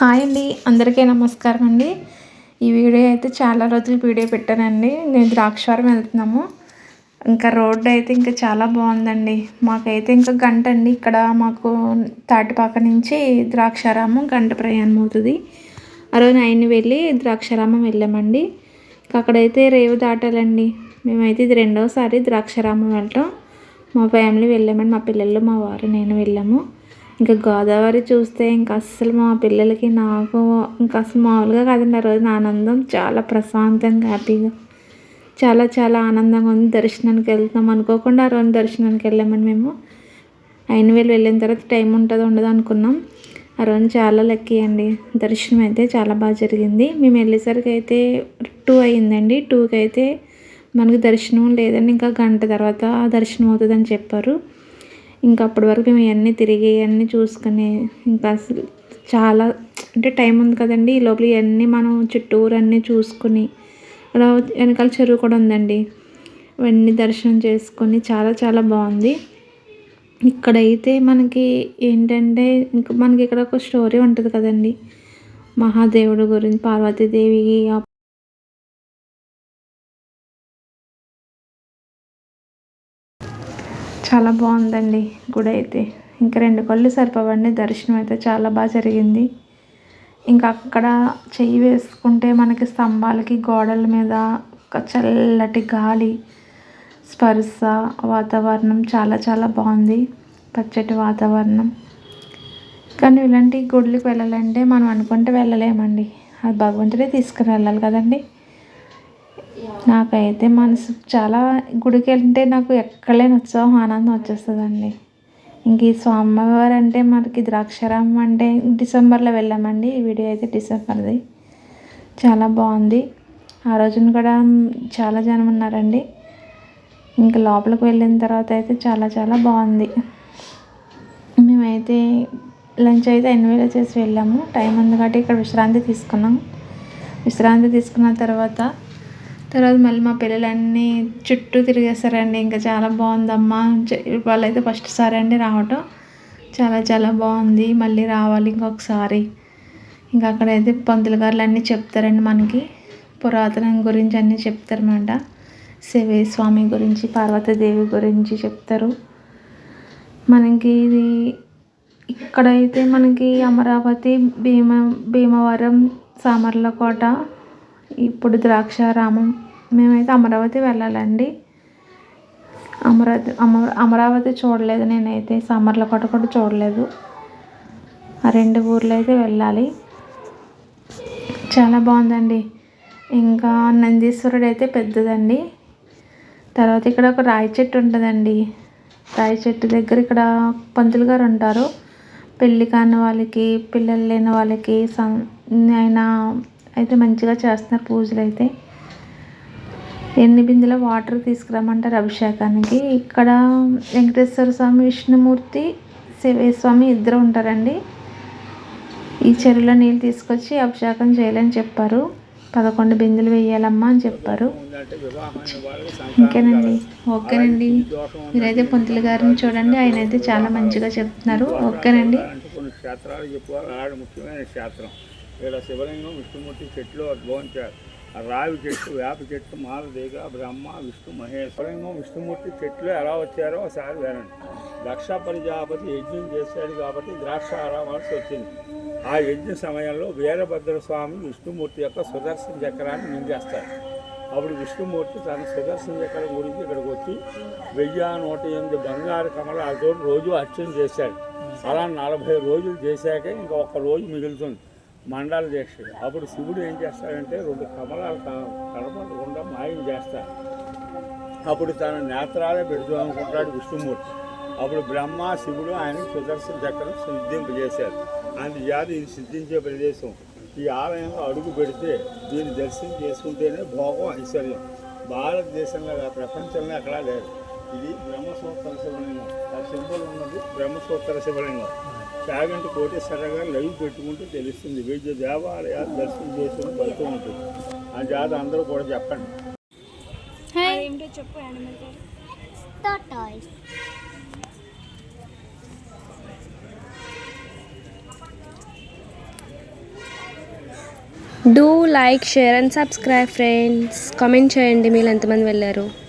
Hi అండి. అందరికీ నమస్కారం అండి. ఈ వీడియో అయితే చాలా రోజులు వీడియో పెట్టానండి. నేను ద్రాక్షవరం వెళ్తున్నాము. ఇంకా రోడ్డు అయితే ఇంకా చాలా బాగుందండి. మాకైతే ఇంకా గంట అండి. ఇక్కడ మాకు తాటిపాక నుంచి ద్రాక్షారామం గంట ప్రయాణం అవుతుంది. ఆ రోజు నైన్ వెళ్ళి ద్రాక్షారామం వెళ్ళామండి. ఇంకా అక్కడైతే రేవు దాటాలండి. మేమైతే ఇది రెండవసారి ద్రాక్షారామం వెళ్ళటం. మా ఫ్యామిలీ వెళ్ళామండి. మా పిల్లలు మా వారు నేను వెళ్ళాము. ఇంకా గోదావరి చూస్తే ఇంకా అస్సలు మా పిల్లలకి నాకు ఇంకా అసలు మామూలుగా కాదండి. ఆ రోజు ఆనందం చాలా ప్రశాంతంగా హ్యాపీగా చాలా చాలా ఆనందంగా ఉంది. దర్శనానికి వెళ్తాం అనుకోకుండా ఆ రోజు దర్శనానికి వెళ్ళామండి మేము. అయిన వేలు వెళ్ళిన తర్వాత టైం ఉంటుందో ఉండదు అనుకున్నాం. ఆ రోజు చాలా లక్కీ అండి. దర్శనం అయితే చాలా బాగా జరిగింది. మేము వెళ్ళేసరికి అయితే టూ అయిందండి. టూకి అయితే మనకు దర్శనం లేదండి. ఇంకా గంట తర్వాత దర్శనం అవుతుందని చెప్పారు. ఇంకా అప్పటి వరకు మేము ఇవన్నీ తిరిగి అన్నీ చూసుకుని ఇంకా అసలు చాలా అంటే టైం ఉంది కదండి. ఈ లోపల ఇవన్నీ మనం చుట్టూరు అన్నీ చూసుకొని అలా వెనకాల చెరువు కూడా ఉందండి. ఇవన్నీ దర్శనం చేసుకొని చాలా చాలా బాగుంది. ఇక్కడైతే మనకి ఏంటంటే ఇంకా మనకి ఇక్కడ ఒక స్టోరీ ఉంటుంది కదండి. మహాదేవుడు గురించి పార్వతీదేవి చాలా బాగుందండి గుడి అయితే. ఇంకా రెండు కళ్ళు సరిపోవండి. దర్శనం అయితే చాలా బాగా జరిగింది. ఇంకా అక్కడ చెయ్యి వేసుకుంటే మనకి స్తంభాలకి గోడల మీద ఒక చల్లటి గాలి స్పర్శ వాతావరణం చాలా చాలా బాగుంది. పచ్చటి వాతావరణం. కానీ ఇలాంటి గుడికి వెళ్ళాలంటే మనం అనుకుంటే వెళ్ళలేమండి. అది భగవంతుడే తీసుకుని వెళ్ళాలి కదండి. నాకైతే మనసు చాలా గుడికి వెళ్తే నాకు ఎక్కడలేని ఉత్సాహం ఆనందం వచ్చేస్తుందండి. ఇంక ఈ స్వామివారు అంటే మనకి ద్రాక్షారామం అంటే డిసెంబర్లో వెళ్ళామండి. ఈ వీడియో అయితే డిసెంబర్ది. చాలా బాగుంది. ఆ రోజున కూడా చాలా జనం ఉన్నారండి. ఇంకా లోపలికి వెళ్ళిన తర్వాత అయితే చాలా చాలా బాగుంది. మేమైతే లంచ్ అయితే ఎనిమిదిలో చేసి వెళ్ళాము. టైం ఉంది కాబట్టి ఇక్కడ విశ్రాంతి తీసుకున్నాం. విశ్రాంతి తీసుకున్న తర్వాత తర్వాత మళ్ళీ మా పిల్లలన్నీ చుట్టూ తిరిగేస్తారండి ఇంకా చాలా బాగుందమ్మా. వాళ్ళైతే ఫస్ట్ సారి అండి రావటం. చాలా చాలా బాగుంది. మళ్ళీ రావాలి ఇంకొకసారి. ఇంకా అక్కడైతే పంతులు గారులు అన్నీ చెప్తారండి మనకి. పురాతనం గురించి అన్నీ చెప్తారన్నమాట. శివే స్వామి గురించి పార్వతీదేవి గురించి చెప్తారు. మనకి ఇది ఇక్కడైతే మనకి అమరావతి భీమ భీమవరం సామర్లకోట ఇప్పుడు ద్రాక్షారామం మేమైతే అమరావతి వెళ్ళాలండి. అమరావతి అమ అమరావతి చూడలేదు నేనైతే సామర్లకోట కూడా చూడలేదు. ఆ రెండు ఊర్లు అయితే వెళ్ళాలి. చాలా బాగుందండి. ఇంకా నందీశ్వరుడు అయితే పెద్దదండి. తర్వాత ఇక్కడ ఒక రాయి చెట్టు ఉంటుందండి. రాయి చెట్టు దగ్గర ఇక్కడ పంతులు గారు ఉంటారు. పెళ్ళి కాని వాళ్ళకి పిల్లలు లేని వాళ్ళకి ఆయన అయితే మంచిగా చేస్తున్నారు పూజలు అయితే. ఎన్ని బిందెల వాటర్ తీసుకురమ్మంటారు అభిషేకానికి? ఇక్కడ వెంకటేశ్వర స్వామి విష్ణుమూర్తి శివస్వామి ఇద్దరు ఉంటారండి. ఈ చెరువులో నీళ్ళు తీసుకొచ్చి అభిషేకం చేయాలని చెప్పారు. పదకొండు బిందెలు వేయాలమ్మా అని చెప్పారు. ఇంకేనండి? ఓకేనండి. మీరైతే పొంతుల గారిని చూడండి. ఆయన అయితే చాలా మంచిగా చెప్తున్నారు. ఓకేనండి. ఇక్కడ శివలింగం విష్ణుమూర్తి చెట్లు భోంచారు రావి చెట్టు వేప చెట్టు మాలదేగ బ్రహ్మ విష్ణు మహేష్. శివలింగం విష్ణుమూర్తి చెట్లు ఎలా వచ్చారో ఒకసారి వినండి. దక్ష ప్రజాపతి యజ్ఞం చేశాడు కాబట్టి ద్రాక్ష ఆరామాల్సి వచ్చింది. ఆ యజ్ఞ సమయంలో వీరభద్ర స్వామి విష్ణుమూర్తి యొక్క సుదర్శన చక్రాన్ని నింగేస్తారు అప్పుడు విష్ణుమూర్తి తన సుదర్శన చక్రం గురించి ఇక్కడికి వచ్చి వెయ్యి నూట ఎనిమిది బంగారు కమలాలతో రోజు అర్చన చేశాడు. అలా నలభై రోజులు చేశాక ఇంకా ఒక్క రోజు మిగులుతుంది. మండల చేస్తాడు అప్పుడు శివుడు ఏం చేస్తాడంటే రెండు కమలాలు కనపడకుండా మాయం చేస్తాడు అప్పుడు తన నేత్రాలే పెడుదామనుకుంటాడు విష్ణుమూర్తి. అప్పుడు బ్రహ్మ శివుడు ఆయన సుదర్శన చక్రం సిద్ధింపజేశారు. అందుచేత ఇది సిద్ధించే ప్రదేశం. ఈ ఆలయంలో అడుగు పెడితే దీన్ని దర్శనం చేసుకుంటేనే భోగం ఐశ్వర్యం. భారతదేశంలో ప్రపంచంలో ఎక్కడా లేదు. ఇది బ్రహ్మసూత్ర శివలింగం. ఆ సింబల్ ఉన్నది బ్రహ్మసూత్ర శివలింగం. చాగంటి కోటేశ్వర లైవ్ పెట్టుకుంటే తెలుస్తుంది. వివిధ దేవాలయాలు దర్శనం చేసుకుని పడుతూ ఉంటుంది. ఆ జాత అందరూ కూడా చెప్పండి. చెప్పు do like share and subscribe friends. Comment చేయండి మీరు ఎంతమంది వెళ్ళారు.